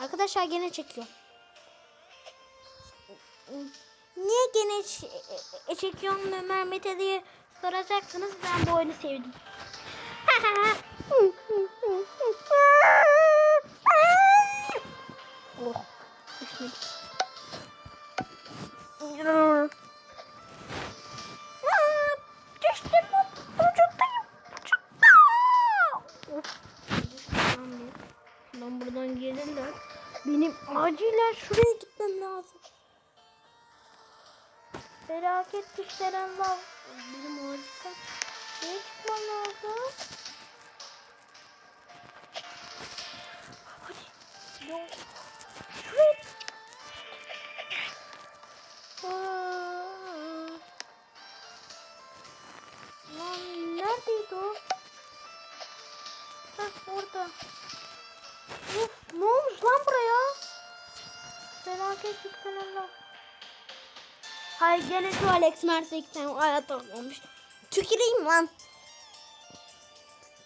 Arkadaşlar gene çekiyor. Niye gene ç- e- çekiyorsun Mehmet'e diye soracaksınız. Ben bu oyunu sevdim. oh. düşmedim. Felaket düşler Allah. Benim acilen şuraya çıkmam lazım. Hadi. Yok. Aa. Lan neredeydi o? Heh orada. Of ne olmuş lan buraya? Felaket lütfen Allah. Hayır gene şu Alex Mersek'ten hayatta olmamış. Tüküreyim lan.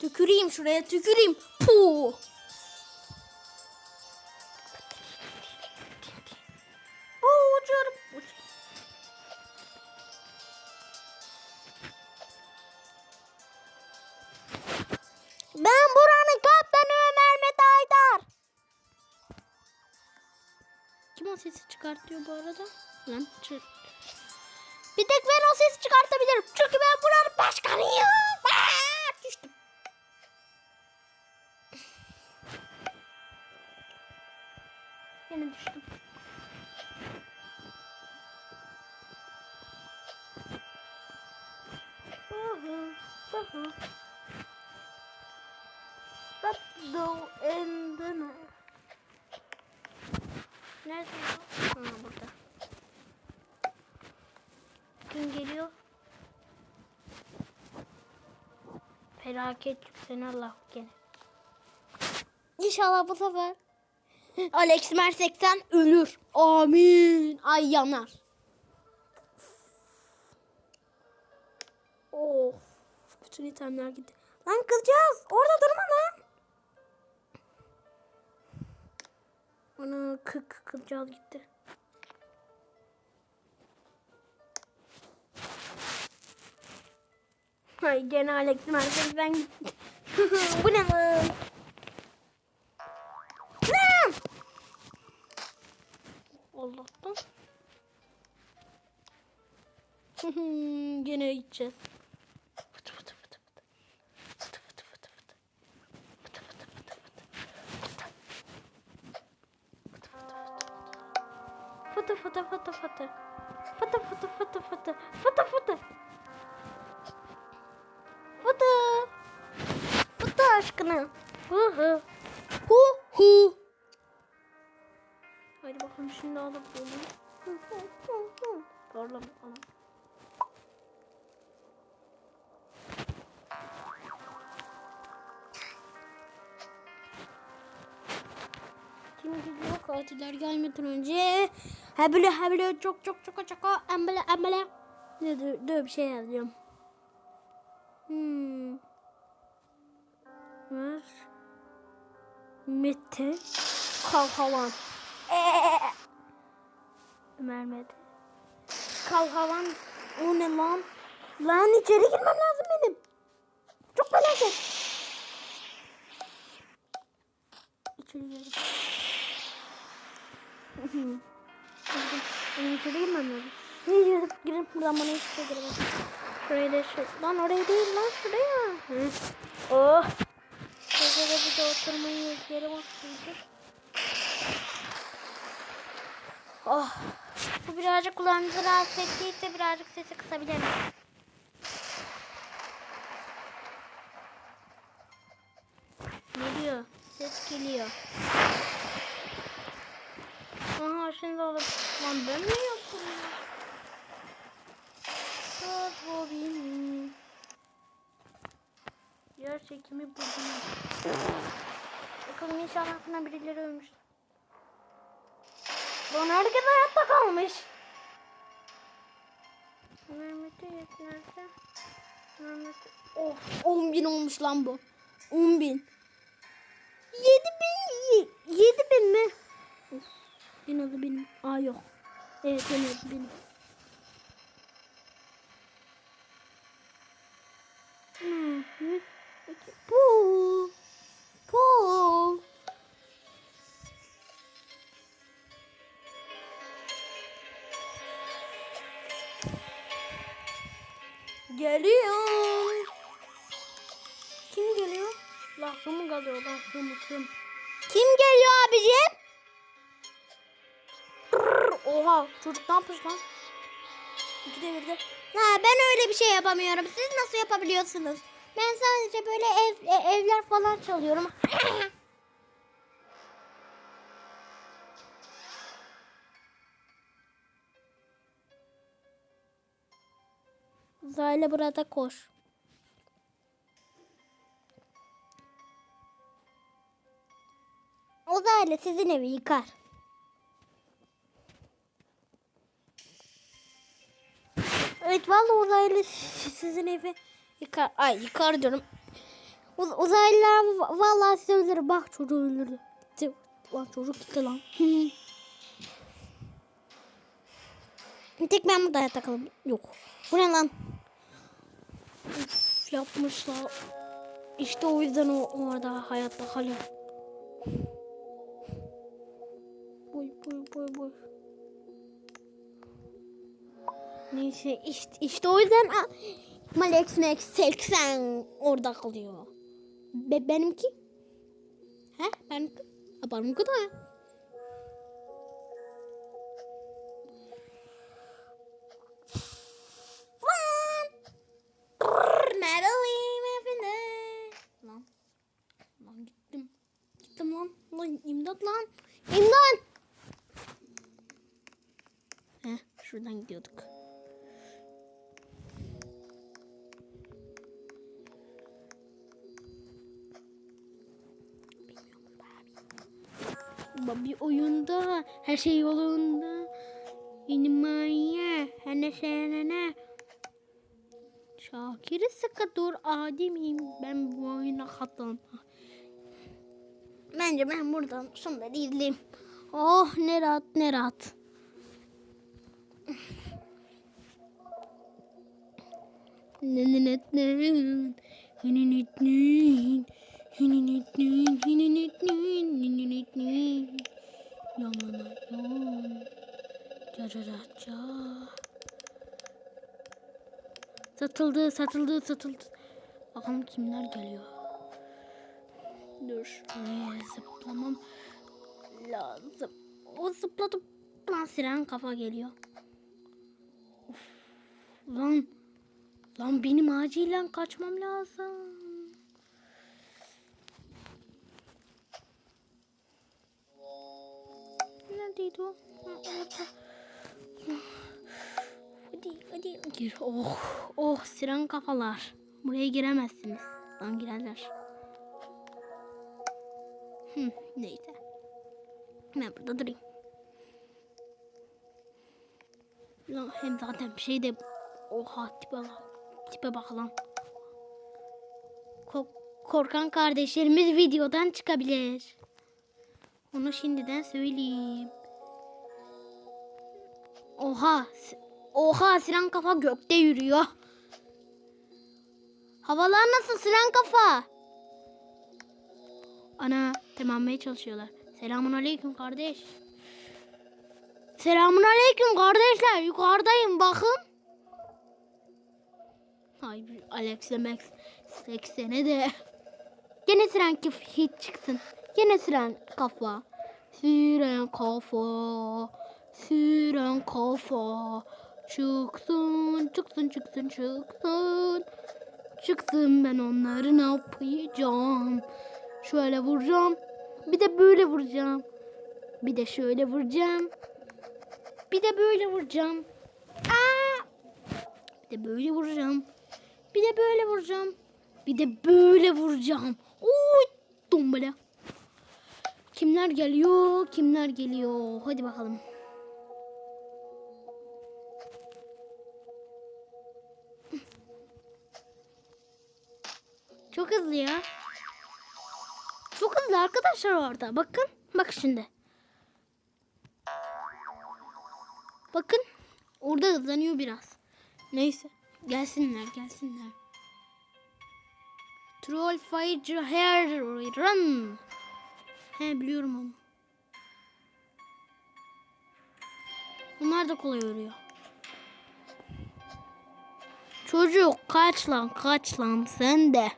Tüküreyim şuraya tüküreyim. Puh. Oo, uçuyorum. Uç. Ben buranın kaptanı Ömer Mete Aydar. Kim o sesi çıkartıyor bu arada? Lan çı- Bir tek ben o sesi çıkartabilirim. Çünkü ben buranın başkanıyım. Aa, düştüm. Yine düştüm. İn the night. Nerede? Ha burada. Kim geliyor? Felaket yükselen Allah gene. İnşallah bu sefer Alex Mersek'ten ölür. Amin. Ay yanar. Of. Bütün itemler gitti. Lan kızcağız orada durma lan. Ana kık kızcağız gitti. Ay gene Alex Merkez'den gitti. Bu ne lan? Ne? Allah'tan. gene gideceğiz. Fıtı fıtı fıtı fıtı. Fıtı fıtı fıtı fıtı. Fıtı fıtı fıtı fıtı. Fıtı fıtı fıtı fıtı. Fıtı fıtı fıtı fıtı. Fıtı fıtı. Fıtı. Aşkına. Hu hu. Hu hu. Hadi bakalım şimdi alıp bunu. Zorla bakalım. Kim geliyor katiller gelmeden önce? Hebele hebele çok çok çok çok embele embele. Ne dur bir şey yazıyorum. Hmm. Ver. Mete. Kalkavan. Ee. Ömer Mete. Kalkavan. O ne lan? Lan içeri girmem lazım benim. Çok felaket. İçeri girdim. Benim içeri girmem lazım. Girip girip buradan bana hiçbir şey giremez. Şuraya da şu. Lan oraya değil lan şuraya. Hı. Oh. De oturmayı yere bakıyordu. Oh. Bu birazcık kulağınızı rahatsız ettiyse birazcık sesi kısabilirim. Geliyor. Ses geliyor. Aha şimdi alıp lan ben mi yaptım ya? Söz bu benim. Yer çekimi buldum. Bakalım inşallah buna birileri ölmüş. Lan herkes hayatta kalmış. Mehmet'e yetmezse. Mehmet'e... Of 10 bin olmuş lan bu. 10 bin. 7 bin. 7 bin mi? En hızlı benim. Aa yok. Evet en hızlı benim. Geliyor. Kim geliyor? Lahımı geliyor lahımı kim? Kim geliyor abicim? Oha çocuk ne yapmış lan? İki devirde. Ha, ben öyle bir şey yapamıyorum. Siz nasıl yapabiliyorsunuz? Ben sadece böyle ev, e- evler falan çalıyorum. Zayla burada koş. O da öyle sizin evi yıkar. Evet vallahi uzaylı sizin evi yıkar. Ay yıkar diyorum. Uz- uzaylılar va- vallahi sizi öldürür. Bak çocuğu öldürdü. Bak çocuk gitti lan. Bir tek ben burada takalım. Yok. Bu ne lan? Üf, yapmışlar. İşte o yüzden o orada hayatta kalıyor. Boy boy boy boy. Neyse işte, işte o yüzden Malex Max 80 orada kalıyor. Be- benimki? He? Benimki? Benimki de. İmdat lan. İmdan. Heh şuradan gidiyorduk. Bir oyunda her şey yolunda. İnmaya her şeyine. Şakir'i sıkı dur ademiyim ben bu oyuna katlanma. Bence ben buradan şunları izleyeyim. Oh ne rahat ne rahat. Yamana yam. Cararaca. Satıldı, satıldı, satıldı. Bakalım kimler geliyor. Dur şuraya zıplamam lazım. O zıpladı. Lan siren kafa geliyor. Of. Lan. Lan benim acilen kaçmam lazım. Neredeydi o? Orada. Hadi hadi gir. Oh oh siren kafalar. Buraya giremezsiniz. Lan girerler. Hı, neyse. Ben burada durayım. Lan hem zaten bir şey de oha tipe bak. Tipe bak lan. Ko- korkan kardeşlerimiz videodan çıkabilir. Onu şimdiden söyleyeyim. Oha. Oha siren kafa gökte yürüyor. Havalar nasıl siren kafa? Ana tamamlamaya çalışıyorlar. Selamun aleyküm kardeş. Selamun aleyküm kardeşler. Yukarıdayım bakın. Ay Alex Max 80'e de. Gene siren hiç çıksın. Gene siren kafa. Siren kafa. Siren kafa. Çıksın, çıksın, çıksın, çıksın. Çıksın ben onları ne yapacağım? Şöyle vuracağım. Bir de böyle vuracağım. Bir de şöyle vuracağım. Bir de böyle vuracağım. Aa! Bir de böyle vuracağım. Bir de böyle vuracağım. Bir de böyle vuracağım. Oy! Dombala. Kimler geliyor? Kimler geliyor? Hadi bakalım. Çok hızlı ya. Çok hızlı arkadaşlar orada. Bakın. Bak şimdi. Bakın orada hızlanıyor biraz. Neyse gelsinler gelsinler. Troll Fire Hair Run. He biliyorum onu. Bunlar da kolay örüyor. Çocuk kaç lan kaç lan sen de.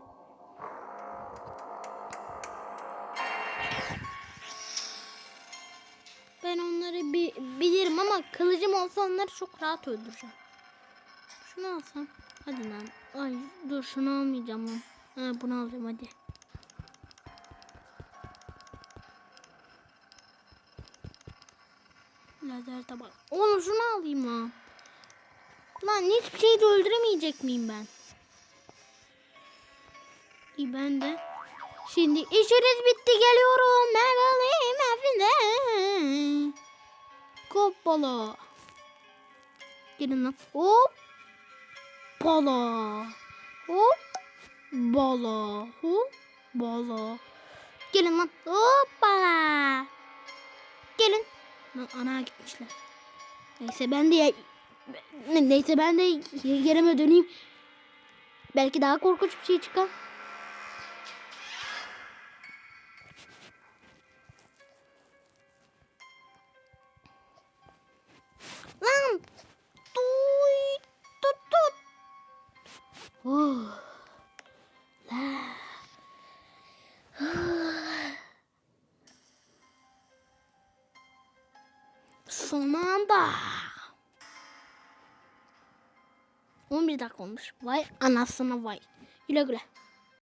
Kılıcım olsa onları çok rahat öldüreceğim. Şunu alsam. Hadi lan. Ay dur şunu almayacağım. Ha, bunu alacağım hadi. Lazer tabak. Oğlum şunu alayım lan. Lan hiçbir şeyi de öldüremeyecek miyim ben? İyi ben de. Şimdi işiniz bitti geliyorum. Merveliyim evine. Hoppala. Gelin lan. Hop. Bala. Hop. Bala. Hop. Bala. Gelin lan. Hoppala. Gelin. Lan ana gitmişler. Neyse ben de neyse ben de ye- yerime döneyim. Belki daha korkunç bir şey çıkar. 11 dakika olmuş. Vay anasını vay. Güle güle.